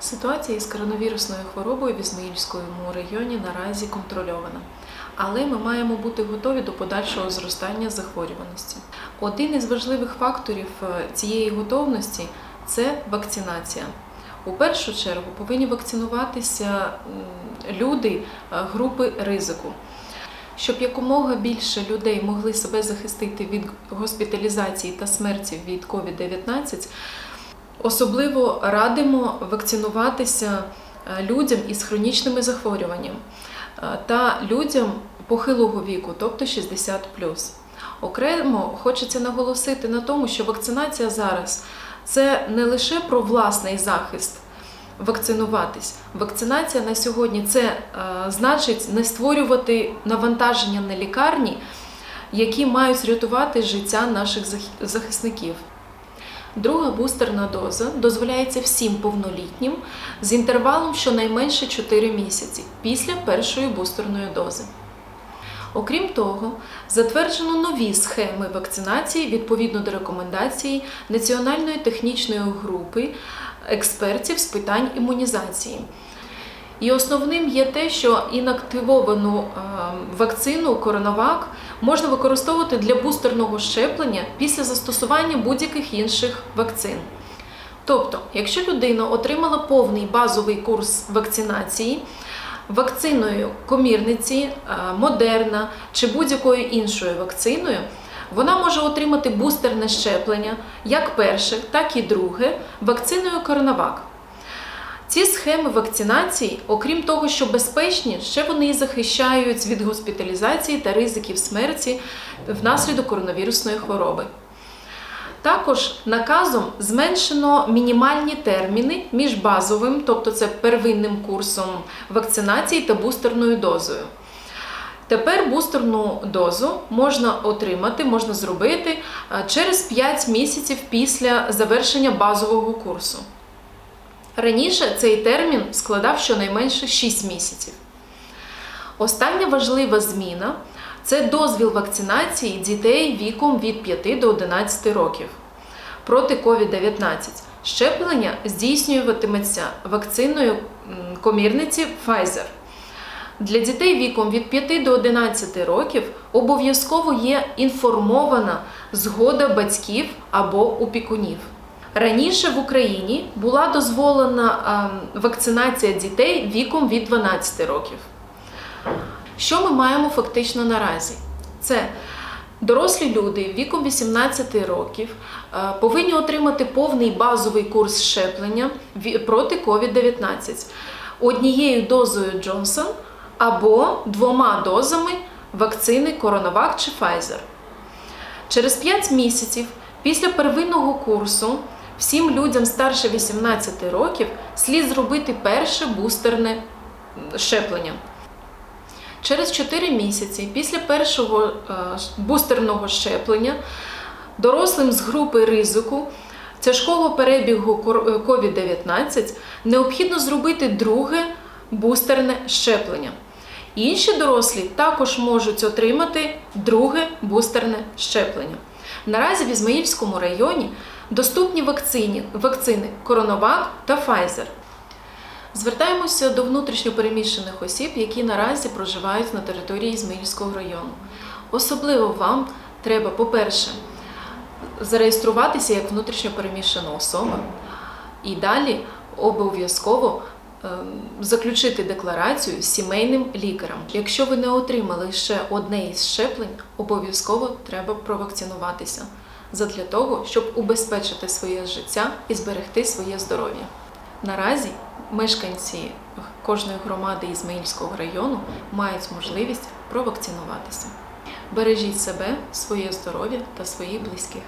Ситуація із коронавірусною хворобою в Ізмаїльському районі наразі контрольована. Але ми маємо бути готові до подальшого зростання захворюваності. Один із важливих факторів е, цієї готовності це вакцинація. У першу чергу повинні вакцинуватися люди е, групи ризику. Щоб якомога більше людей могли себе захистити від госпіталізації та смерті від COVID-19, Особливо радимо вакцинуватися е, людям із хронічними захворюваннями е, та людям похилого віку, тобто 60 Окремо хочеться наголосити на тому, що вакцинація зараз це не лише про власний захист. Вакцинуватись. Вакцинація на сьогодні це е, значить не створювати навантаження на лікарні, які мають рятувати життя наших захисників. Друга бустерна доза дозволяється всім повнолітнім з інтервалом щонайменше 4 місяці після першої бустерної дози. Окрім того, затверджено нові схеми вакцинації відповідно до рекомендацій Національної технічної групи експертів з питань імунізації. І основним є те, що інактивовану е, вакцину Коронавак можна використовувати для бустерного щеплення після застосування будь-яких інших вакцин. Тобто, якщо людина отримала повний базовий курс вакцинації вакциною комірниці, е, Модерна чи будь-якою іншою вакциною, вона може отримати бустерне щеплення як перше, так і друге вакциною Коронавак. Ці схеми вакцинації, окрім того, що безпечні, ще вони і захищають від госпіталізації та ризиків смерті внаслідок коронавірусної хвороби. Також наказом зменшено мінімальні терміни між базовим, тобто це первинним курсом вакцинації та бустерною дозою. Тепер бустерну дозу можна отримати, можна зробити е, через 5 місяців після завершення базового курсу. Раніше цей термін складав щонайменше 6 місяців. Остання важлива зміна це дозвіл вакцинації дітей віком від 5 до 11 років проти COVID-19. Щеплення здійснюватиметься вакциною комірниці Pfizer. Для дітей віком від 5 до 11 років обов'язково є інформована згода батьків або опікунів. Раніше в Україні була дозволена ем, вакцинація дітей віком від 12 років. Що ми маємо фактично наразі? Це дорослі люди віком 18 років е, повинні отримати повний базовий курс щеплення проти COVID-19 однією дозою Джонсон або двома дозами вакцини Коронавак чи Pfizer. Через 5 місяців після первинного курсу всім людям старше 18 років слід зробити перше бустерне щеплення. Через 4 місяці після першого е, бустерного щеплення дорослим з групи ризику тяжкого перебігу е, COVID-19 необхідно зробити друге бустерне щеплення. Інші дорослі також можуть отримати друге бустерне щеплення. Наразі в Ізмаїльському районі доступні вакцині, вакцини Коронавак та Pfizer. Звертаємося до внутрішньопереміщених осіб, які наразі проживають на території Ізмаїльського району. Особливо вам треба, по-перше, зареєструватися як внутрішньопереміщена особа, і далі обов'язково ем, заключити декларацію з сімейним лікарем. Якщо ви не отримали ще одне із щеплень, обов'язково треба провакцинуватися задля того, щоб убезпечити своє життя і зберегти своє здоров'я. Наразі мешканці кожної громади Ізмаїльського району мають можливість провакцинуватися. Бережіть себе, своє здоров'я та своїх близьких.